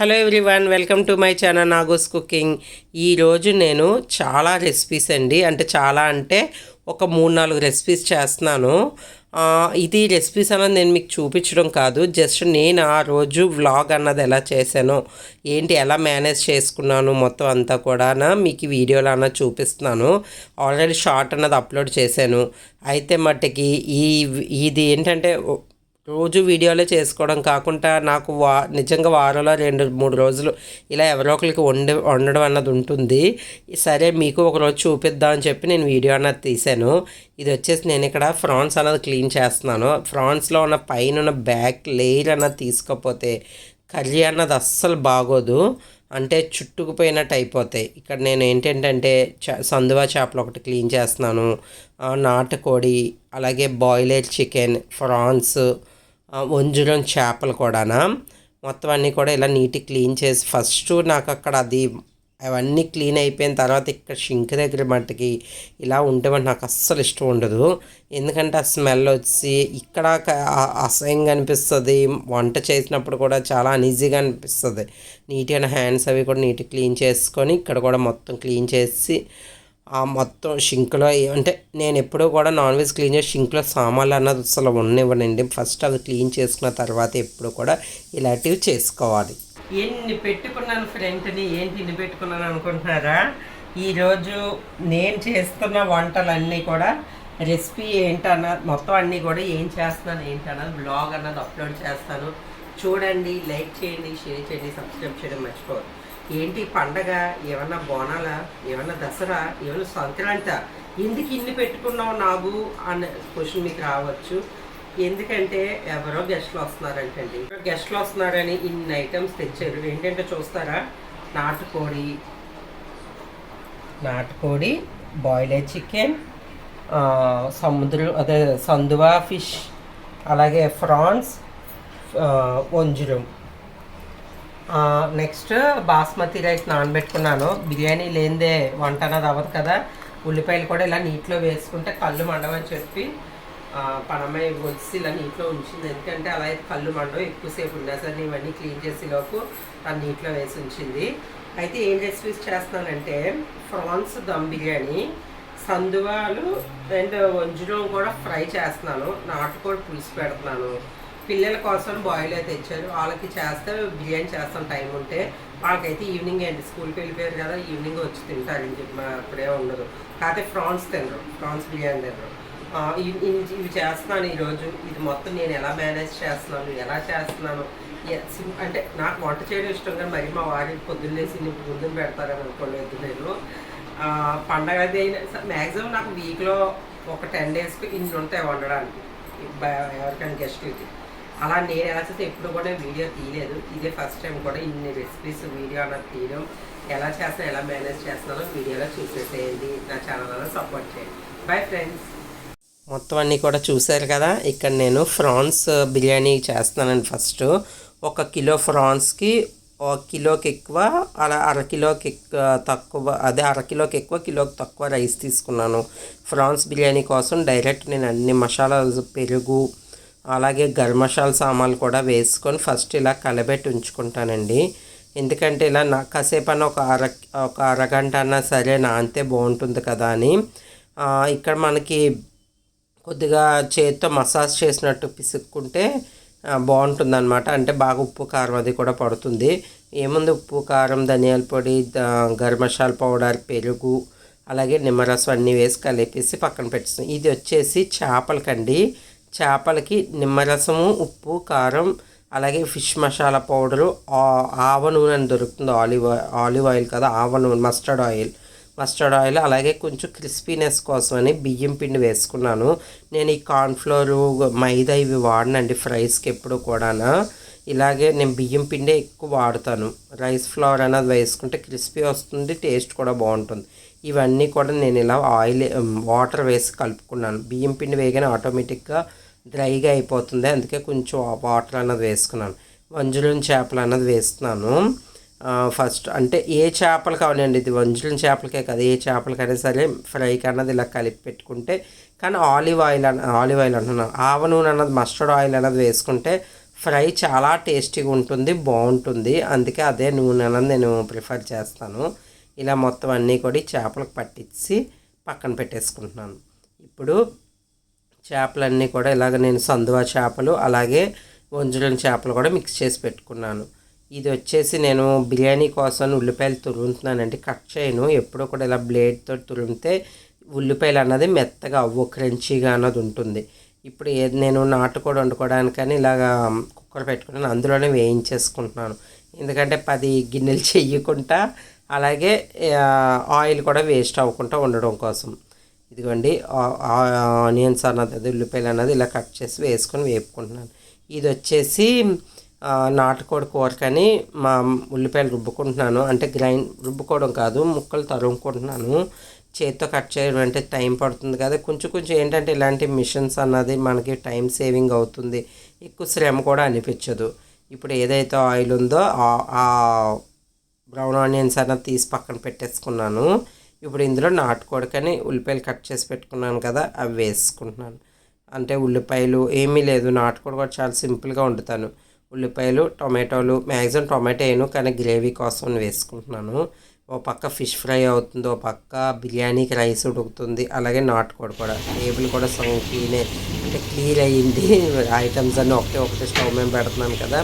Hello everyone welcome to my channel Nago's cooking. ఈరోజు నేను చాలా రెసిపీస్ అండి. అంటే చాలా అంటే ఒక మూడు నాలుగు రెసిపీస్ చేస్తున్నాను. ఇది రెసిపీస్ అన్నది నేను మీకు చూపించడం కాదు. జస్ట్ నేను ఆ రోజు వ్లాగ్ అన్నది ఎలా చేశాను ఏంటి ఎలా మేనేజ్ చేసుకున్నాను మొత్తం అంతా కూడా మీకు వీడియోలో అన్న చూపిస్తున్నాను. ఆల్రెడీ షార్ట్ అన్నది అప్లోడ్ చేశాను. అయితే మట్టుకి ఈ ఇది ఏంటంటే రోజు వీడియోలే చేసుకోవడం కాకుండా నాకు వా నిజంగా వారంలో రెండు మూడు రోజులు ఇలా ఎవరో ఒకరికి వండి వండడం అన్నది ఉంటుంది. సరే మీకు ఒక రోజు చూపిద్దాం అని చెప్పి నేను వీడియో అన్నది తీశాను. ఇది వచ్చేసి నేను ఇక్కడ ఫ్రాన్స్ అన్నది క్లీన్ చేస్తున్నాను. ఫ్రాన్స్లో ఉన్న పైన ఉన్న బ్యాక్ లేయర్ అన్నది తీసుకోకపోతే కర్రీ అన్నది అస్సలు బాగోదు. అంటే చుట్టుకుపోయినట్టు అయిపోతాయి. ఇక్కడ నేను ఏంటంటే సందువా చేపలు ఒకటి క్లీన్ చేస్తున్నాను. నాటుకోడి అలాగే బాయిలర్ చికెన్ ఫ్రాన్స్ వంజరం చేపలు కూడానా? మొత్తం అన్నీ కూడా ఇలా నీట్గా క్లీన్ చేసి ఫస్ట్ నాకు అక్కడ అది అవన్నీ క్లీన్ అయిపోయిన తర్వాత ఇక్కడ షింక్ దగ్గర మట్టుకి ఇలా ఉంటే నాకు అస్సలు ఇష్టం ఉండదు. ఎందుకంటే ఆ స్మెల్ వచ్చి ఇక్కడ అసహ్యంగా అనిపిస్తుంది. వంట చేసినప్పుడు కూడా చాలా అనీజీగా అనిపిస్తుంది. నీట్గా హ్యాండ్స్ అవి కూడా నీట్గా క్లీన్ చేసుకొని ఇక్కడ కూడా మొత్తం క్లీన్ చేసి ఆ మొత్తం షింక్లో అంటే నేను ఎప్పుడూ కూడా నాన్ వెజ్ క్లీన్ చేసి షింక్లో సామాన్లు అన్నది అసలు ఉండనివ్వనండి. ఫస్ట్ అవి క్లీన్ చేసుకున్న తర్వాత ఎప్పుడు కూడా ఇలాంటివి చేసుకోవాలి. ఎన్ని పెట్టుకున్నాను ఫ్రెండ్ని ఏంటి ఇన్ని పెట్టుకున్నాను అనుకుంటున్నారా? ఈరోజు నేను చేస్తున్న వంటలన్నీ కూడా రెసిపీ ఏంటన్నది మొత్తం అన్నీ కూడా ఏం చేస్తున్నాను ఏంటన్నది బ్లాగ్ అన్నది అప్లోడ్ చేస్తాను. చూడండి లైక్ చేయండి షేర్ చేయండి సబ్స్క్రైబ్ చేయడం మర్చిపోవద్దు. ఏంటి పండగ? ఏమన్నా బోనాల? ఏమన్నా దసరా? ఏమన్నా సంక్రాంతి? ఎందుకు ఇన్ని పెట్టుకున్నావు నాకు అనే క్వశ్చన్ మీకు రావచ్చు. ఎందుకంటే ఎవరో గెస్ట్లు వస్తున్నారంటండి. గెస్ట్లు వస్తున్నారని ఇన్ని ఐటమ్స్ తెచ్చారు. ఏంటంటే చూస్తారా? నాటుకోడి. నాటుకోడి బాయిలర్ చికెన్ సముద్రం అదే సందువా ఫిష్ అలాగే ఫ్రాన్స్ వంజరం. నెక్స్ట్ బాస్మతి రైస్ నానబెట్టుకున్నాను. బిర్యానీ లేనిదే వంట అన్నది అవ్వదు కదా. ఉల్లిపాయలు కూడా ఇలా నీటిలో వేసుకుంటే కళ్ళు మండవని చెప్పి పనమై పనమ్మాయి వచ్చి ఇలా నీటిలో ఉంచింది. ఎందుకంటే అలా అయితే కళ్ళు మండవు ఎక్కువసేపు ఉన్నా సరే ఇవన్నీ క్లీన్ చేసేలోపు ఆ నీటిలో వేసి ఉంచింది. అయితే ఏం రెసిపీస్ చేస్తున్నానంటే ఫ్రాన్స్ దమ్ బిర్యానీ సందువాలు అండ్ వంజరం కూడా ఫ్రై చేస్తున్నాను. నాటుకోడి పులుసు పెడుతున్నాను. పిల్లల కోసం బాయిల్ అయితే తెచ్చారు. వాళ్ళకి చేస్తే బిర్యానీ చేస్తాం టైం ఉంటే. వాళ్ళకైతే ఈవినింగ్ అండి. స్కూల్కి వెళ్ళిపోయారు కదా ఈవినింగ్ వచ్చి తింటారు చెప్పి మా- అప్పుడే ఉండదు. కాకపోతే ఫ్రాన్స్ తినరు. ఫ్రాన్స్ బిర్యానీ తినరు. ఇవి ఇవి చేస్తున్నాను ఈరోజు. ఇది మొత్తం నేను ఎలా మేనేజ్ చేస్తున్నాను ఎలా చేస్తున్నాను? అంటే నాకు వంట చేయడం ఇష్టం కానీ మరి మా వారికి పొద్దున్నేసి నీకు ముందుని పెడతారని అనుకోలేదు నేను. పండగ అది మ్యాక్సిమం నాకు వీక్లో ఒక టెన్ డేస్కి ఇన్ని ఉంటాయి వండడానికి. ఎవరికైనా గెస్ట్లకి అలా నేను ఎలా చేస్తే ఎప్పుడు కూడా వీడియో తీయలేదు. ఇదే ఫస్ట్ టైం కూడా ఇన్ని రెసిపీస్ వీడియో అలా తీయడం ఎలా చేస్తాను ఎలా మేనేజ్ చేస్తున్నానో వీడియోలో చూసేసేయండి. నా ఛానల్ సపోర్ట్ చేయండి. బాయ్ ఫ్రెండ్స్ మొత్తం అన్నీ కూడా చూశారు కదా? ఇక్కడ నేను ఫ్రాన్స్ బిర్యానీ చేస్తున్నానండి ఫస్ట్ ఒక కిలో ఫ్రాన్స్కి ఒక కిలోకి ఎక్కువ అలా అర కిలోకి ఎక్కువ తక్కువ అదే అరకిలోకి ఎక్కువ కిలోకి తక్కువ రైస్ తీసుకున్నాను. ఫ్రాన్స్ బిర్యానీ కోసం డైరెక్ట్ నేను అన్ని మసాలాలు పెరుగు అలాగే గరం మసాలా సామాన్లు కూడా వేసుకొని ఫస్ట్ ఇలా కలబెట్టి ఉంచుకుంటానండి. ఎందుకంటే ఇలా నా కాసేపు అన్న ఒక అర ఒక అరగంట అన్నా సరే నానితే బాగుంటుంది కదా అని. ఇక్కడ మనకి కొద్దిగా చేతితో మసాజ్ చేసినట్టు పిసుక్కుంటే బాగుంటుంది అనమాట అంటే బాగా ఉప్పు కారం అది కూడా పడుతుంది. ఏముంది ఉప్పు కారం ధనియాల పొడి ద- గరం మసాలా పౌడర్ పెరుగు అలాగే నిమ్మరసం అన్నీ వేసి కలిపేసి పక్కన పెట్టేస్తాం. ఇది వచ్చేసి చేపలకండి. చేపలకి నిమ్మరసము ఉప్పు కారం అలాగే ఫిష్ మసాలా పౌడరు ఆ- ఆవ నూనె అని దొరుకుతుంది. ఆలివ్ ఆలివ్ ఆయిల్ కదా ఆవ నూనె మస్టర్డ్ ఆయిల్. మస్టర్డ్ ఆయిల్ అలాగే కొంచెం క్రిస్పీనెస్ కోసమని బియ్యం పిండి వేసుకున్నాను. నేను ఈ కార్న్ఫ్లోరు మైదా ఇవి వాడనండి ఫ్రైస్కి ఎప్పుడు కూడానా. ఇలాగే నేను బియ్యం పిండే ఎక్కువ వాడతాను. రైస్ ఫ్లవర్ అనేది వేసుకుంటే క్రిస్పీ వస్తుంది టేస్ట్ కూడా బాగుంటుంది. ఇవన్నీ కూడా నేను ఇలా ఆయిల్ వాటర్ వేసి కలుపుకున్నాను. బియ్యం పిండి వేయగానే ఆటోమేటిక్గా డ్రైగా అయిపోతుంది. అందుకే కొంచెం వాటర్ అన్నది వేసుకున్నాను. వంజులం చేపలు అన్నది వేస్తున్నాను. ఫస్ట్ అంటే ఏ చేపలు కావాలండి? ఇది వంజులం చేపలకే కదా. ఏ చేపలకైనా సరే ఫ్రైకి అన్నది ఇలా కలిపి పెట్టుకుంటే కానీ ఆలివ్ ఆయిల్ అన్న ఆలివ్ ఆయిల్ అంటున్నాను ఆవ నూనె అన్నది మస్టర్డ్ ఆయిల్ అన్నది వేసుకుంటే ఫ్రై చాలా టేస్టీగా ఉంటుంది బాగుంటుంది. అందుకే అదే నూనె అన్నది నేను ప్రిఫర్ చేస్తాను. ఇలా మొత్తం అన్నీ కూడా చేపలకు పట్టించి పక్కన పెట్టేసుకుంటున్నాను. ఇప్పుడు చేపలన్నీ కూడా ఇలాగ నేను సందువా చేపలు అలాగే వంజులని చేపలు కూడా మిక్స్ చేసి పెట్టుకున్నాను. ఇది వచ్చేసి నేను బిర్యానీ కోసం ఉల్లిపాయలు తురుముతున్నానండి. కట్ చేయను. ఎప్పుడూ కూడా ఇలా బ్లేడ్తో తురిమితే ఉల్లిపాయలు అన్నది మెత్తగా అవ్వు క్రంచీగా అన్నది ఉంటుంది. ఇప్పుడు ఏది నేను నాటుకోడి వండుకోవడానికని ఇలాగా కుక్కర్ పెట్టుకున్నాను. అందులోనే వేయించేసుకుంటున్నాను. ఎందుకంటే పది గిన్నెలు చెయ్యకుండా అలాగే ఆయిల్ కూడా వేస్ట్ అవ్వకుండా ఉండడం కోసం. ఇదిగోండి ఆ- ఆనియన్స్ అన్నది ఉల్లిపాయలు అన్నది ఇలా కట్ చేసి వేసుకొని వేపుకుంటున్నాను. ఇది వచ్చేసి నాటుకోడి కూరకని మా ఉల్లిపాయలు రుబ్బుకుంటున్నాను. అంటే గ్రైండ్ రుబ్బుకోవడం కాదు ముక్కలు తరుముకుంటున్నాను. చేతితో కట్ చేయడం అంటే టైం పడుతుంది కదా. కొంచెం కొంచెం ఏంటంటే ఇలాంటి మిషన్స్ అన్నది మనకి టైం సేవింగ్ అవుతుంది. ఎక్కువ శ్రమ కూడా అనిపించదు. ఇప్పుడు ఏదైతే ఆయిల్ ఉందో ఆ బ్రౌన్ ఆనియన్స్ అన్నది తీసి పక్కన పెట్టేసుకున్నాను. ఇప్పుడు ఇందులో నాటుకోడికని ఉల్లిపాయలు కట్ చేసి పెట్టుకున్నాను కదా అవి వేసుకుంటున్నాను. అంటే ఉల్లిపాయలు ఏమీ లేదు నాటుకోడి కూడా చాలా సింపుల్గా వండుతాను. ఉల్లిపాయలు టొమాటోలు మ్యాక్సిమం టొమాటో వేయను కానీ గ్రేవీ కోసం వేసుకుంటున్నాను. ఓ పక్క ఫిష్ ఫ్రై అవుతుంది ఓ పక్క బిర్యానీకి రైస్ ఉడుకుతుంది అలాగే నాటుకోడి కూడా. టేబుల్ కూడా సగం క్లీనే అంటే క్లీన్ అయ్యింది. ఐటమ్స్ అన్నీ ఒకటే ఒకటే స్టవ్ మేము పెడుతున్నాను కదా.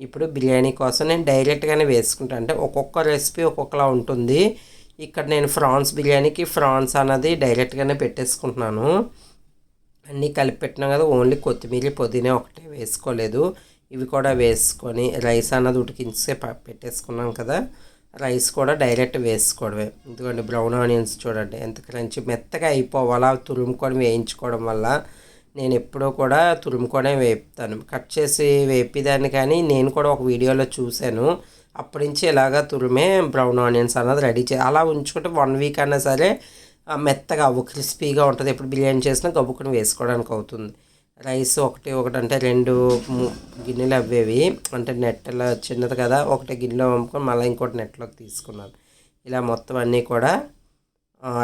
ఇప్పుడు బిర్యానీ కోసం నేను డైరెక్ట్గానే వేసుకుంటాను అంటే ఒక్కొక్క రెసిపీ ఒక్కొక్కలా ఉంటుంది. ఇక్కడ నేను ఫ్రాన్స్ బిర్యానీకి ఫ్రాన్స్ అన్నది డైరెక్ట్గానే పెట్టేసుకుంటున్నాను. అన్నీ కలిపి పెట్టినాం కదా ఓన్లీ కొత్తిమీర పుదీనా ఒకటే వేసుకోలేదు. ఇవి కూడా వేసుకొని రైస్ అన్నది ఉడికించే ప- పెట్టేసుకున్నాం కదా. రైస్ కూడా డైరెక్ట్ వేసుకోవడమే. ఎందుకంటే బ్రౌన్ ఆనియన్స్ చూడండి ఎంత క్రంచి మెత్తగా అయిపోవాలా తురుముకొని వేయించుకోవడం వల్ల నేను ఎప్పుడూ కూడా తురుముకొనే వేపుతాను. కట్ చేసి వేపిదాన్ని కానీ నేను కూడా ఒక వీడియోలో చూశాను. అప్పటి నుంచి ఇలాగా తురిమే బ్రౌన్ ఆనియన్స్ అన్నది రెడీ చే అలా ఉంచుకుంటే వన్ వీక్ అయినా సరే మెత్తగా అవ్వు క్రిస్పీగా ఉంటుంది. ఎప్పుడు బిర్యానీ చేసినా గబుక్కుని వేసుకోవడానికి అవుతుంది. రైస్ ఒకటి ఒకటి అంటే రెండు గిన్నెలు అవ్వేవి. అంటే నెట్టలో చిన్నది కదా ఒకటి గిన్నెలో పంపుకొని మళ్ళీ ఇంకోటి నెట్లోకి తీసుకున్నాను. ఇలా మొత్తం అన్నీ కూడా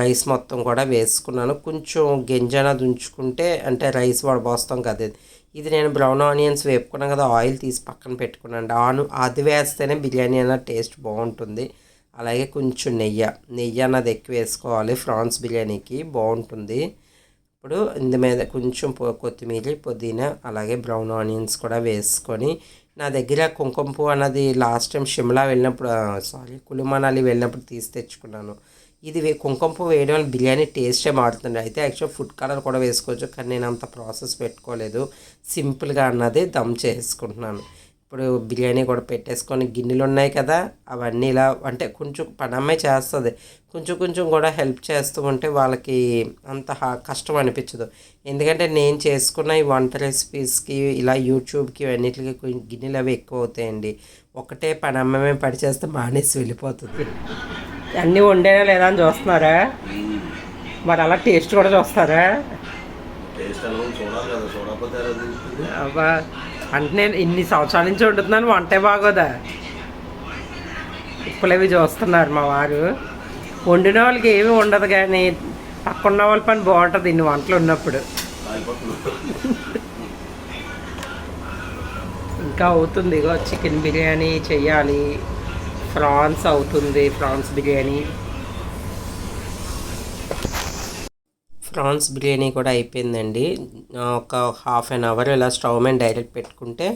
రైస్ మొత్తం కూడా వేసుకున్నాను. కొంచెం గింజన ఉంచుకుంటే అంటే రైస్ వడబోస్తాం కదా ఇది. నేను బ్రౌన్ ఆనియన్స్ వేపుకున్నాను కదా ఆయిల్ తీసి పక్కన పెట్టుకున్నాను. ఆను అది వేస్తేనే బిర్యానీ అన్న టేస్ట్ బాగుంటుంది. అలాగే కొంచెం నెయ్యి నెయ్యి అన్నది ఎక్కువ వేసుకోవాలి. ఫ్రాన్స్ బిర్యానీకి బాగుంటుంది. ఇప్పుడు ఇందు మీద కొంచెం కొత్తిమీర పుదీనా అలాగే బ్రౌన్ ఆనియన్స్ కూడా వేసుకొని నా దగ్గర కుంకుమ పువ్వు అన్నది లాస్ట్ టైం షిమ్లా వెళ్ళినప్పుడు సారీ కులుమనాలి వెళ్ళినప్పుడు తీసి తెచ్చుకున్నాను. ఇది కుంకుమ పువ్వు వేయడం వల్ల బిర్యానీ టేస్టే మారుతుంది. అయితే యాక్చువల్ ఫుడ్ కలర్ కూడా వేసుకోవచ్చు కానీ నేను అంత ప్రాసెస్ పెట్టుకోలేదు. సింపుల్గా అన్నది దమ్ చేసుకుంటున్నాను. ఇప్పుడు బిర్యానీ కూడా పెట్టేసుకొని గిన్నెలు ఉన్నాయి కదా అవన్నీ ఇలా అంటే కొంచెం పనమ్మాయి చేస్తుంది. కొంచెం కొంచెం కూడా హెల్ప్ చేస్తూ ఉంటే వాళ్ళకి అంత హా- కష్టం అనిపించదు. ఎందుకంటే నేను చేసుకున్న ఈ వంట రెసిపీస్కి ఇలా యూట్యూబ్కి అన్నిటికి గిన్నెలు అవి ఎక్కువ అవుతాయండి. ఒకటే పనమ్మమే పడి చేస్తే మానేసి వెళ్ళిపోతుంది. అన్నీ వండేనా లేదా అని చూస్తున్నారా? మరి అలా టేస్ట్ కూడా చూస్తారా? అబ్బా అంటే నేను ఇన్ని సంవత్సరాల నుంచి వండుతున్నాను వంటే బాగోదా? ఉప్పులవి చూస్తున్నారు మా వారు. వండిన వాళ్ళకి ఏమీ ఉండదు కానీ పక్కన్న వాళ్ళ పని బాగుంటుంది ఇన్ని వంటలు ఉన్నప్పుడు. ఇంకా అవుతుంది ఇగో చికెన్ బిర్యానీ చెయ్యాలి. ఫ్రాన్స్ అవుతుంది ఫ్రాన్స్ బిర్యానీ. ప్రాన్స్ బిర్యానీ కూడా అయిపోయిందండి. ఒక హాఫ్ అన్ అవర్ ఇలా స్టవ్ మీద డైరెక్ట్ పెట్టుకుంటే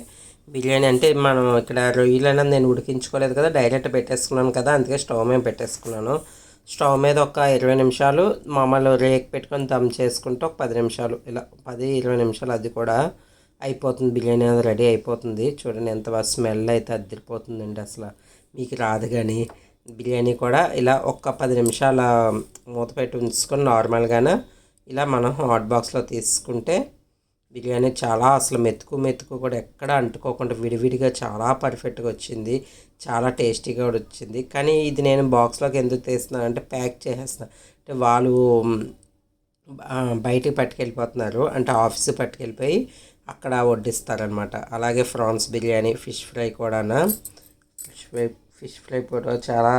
బిర్యానీ అంటే మనం ఇక్కడ రొయ్యలు అనేది నేను ఉడికించుకోలేదు కదా డైరెక్ట్ పెట్టేసుకున్నాను కదా అందుకే స్టవ్ మీద పెట్టేసుకున్నాను. స్టవ్ మీద ఒక ఇరవై నిమిషాలు మామూలు రేక్ పెట్టుకొని దమ్ చేసుకుంటే ఒక పది నిమిషాలు ఇలా పది ఇరవై నిమిషాలు అది కూడా అయిపోతుంది. బిర్యానీ అది రెడీ అయిపోతుంది. చూడండి ఎంత స్మెల్ అయితే అద్దరిపోతుందండి అసలు. మీకు రాదు కానీ బిర్యానీ కూడా ఇలా ఒక్క పది నిమిషాల మూత పెట్టి ఉంచుకొని నార్మల్గానే ఇలా మనం హాట్ బాక్స్లో తీసుకుంటే బిర్యానీ చాలా అసలు మెతుకు మెతుకు కూడా ఎక్కడ అంటుకోకుండా విడివిడిగా చాలా పర్ఫెక్ట్గా వచ్చింది. చాలా టేస్టీగా కూడా వచ్చింది. కానీ ఇది నేను బాక్స్లోకి ఎందుకు తీస్తున్నాను అంటే ప్యాక్ చేసేస్తున్నాను అంటే వాళ్ళు బయటికి పట్టుకెళ్ళిపోతున్నారు. అంటే ఆఫీస్ పట్టుకెళ్ళిపోయి అక్కడ వడ్డిస్తారనమాట అలాగే ప్రాన్స్ బిర్యానీ ఫిష్ ఫ్రై కూడా ఫ్రై ఫిష్ ఫ్రై కూడా చాలా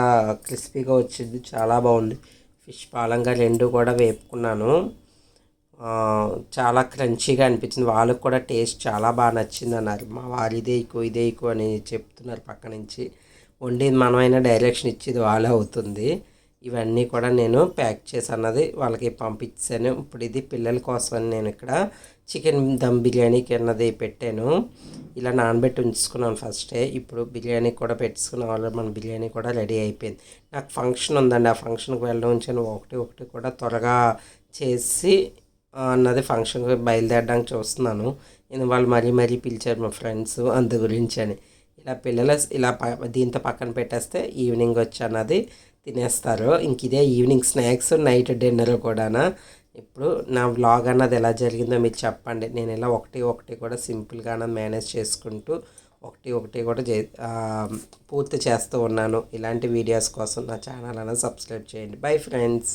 క్రిస్పీగా వచ్చింది చాలా బాగుంది. ఫిష్ పాలంగా రెండు కూడా వేపుకున్నాను. చాలా క్రంచీగా అనిపించింది. వాళ్ళకి కూడా టేస్ట్ చాలా బాగా నచ్చింది అన్నారు. మా వారు ఇదే ఎక్కువ ఇదే ఎక్కువ అని చెప్తున్నారు పక్క నుంచి. వండింది మనమైనా డైరెక్షన్ ఇచ్చేది వాళ్ళే అవుతుంది. ఇవన్నీ కూడా నేను ప్యాక్ చేసి అన్నది వాళ్ళకి పంపించాను. ఇప్పుడు ఇది పిల్లల కోసమని నేను ఇక్కడ చికెన్ దమ్ బిర్యానీకి అన్నది పెట్టాను. ఇలా నానబెట్టి ఉంచుకున్నాను ఫస్టే. ఇప్పుడు బిర్యానీ కూడా పెట్టుకున్న వాళ్ళు మన బిర్యానీ కూడా రెడీ అయిపోయింది. నాకు ఫంక్షన్ ఉందండి. ఆ ఫంక్షన్కి వెళ్ళడం ఉంచాను ఒకటి ఒకటి కూడా త్వరగా చేసి అన్నది ఫంక్షన్కి బయలుదేరడానికి చూస్తున్నాను. నేను వాళ్ళు మరీ మరీ పిలిచారు మా ఫ్రెండ్స్ అందు గురించి అని. ఇలా పిల్లలు ఇలా ప- దీంతో పక్కన పెట్టేస్తే ఈవినింగ్ వచ్చి అన్నది తినేస్తారు. ఇంక ఇదే ఈవినింగ్ స్నాక్స్ నైట్ డిన్నర్ కూడానా. ఇప్పుడు నా వ్లాగ్ అన్నది ఎలా జరిగిందో మీరు చెప్పండి. నేను ఇలా ఒకటి ఒకటి కూడా సింపుల్గా మేనేజ్ చేసుకుంటూ ఒకటి ఒకటి కూడా చే పూర్తి చేస్తూ ఉన్నాను. ఇలాంటి వీడియోస్ కోసం నా ఛానల్ అన్నది సబ్స్క్రైబ్ చేయండి. Bye friends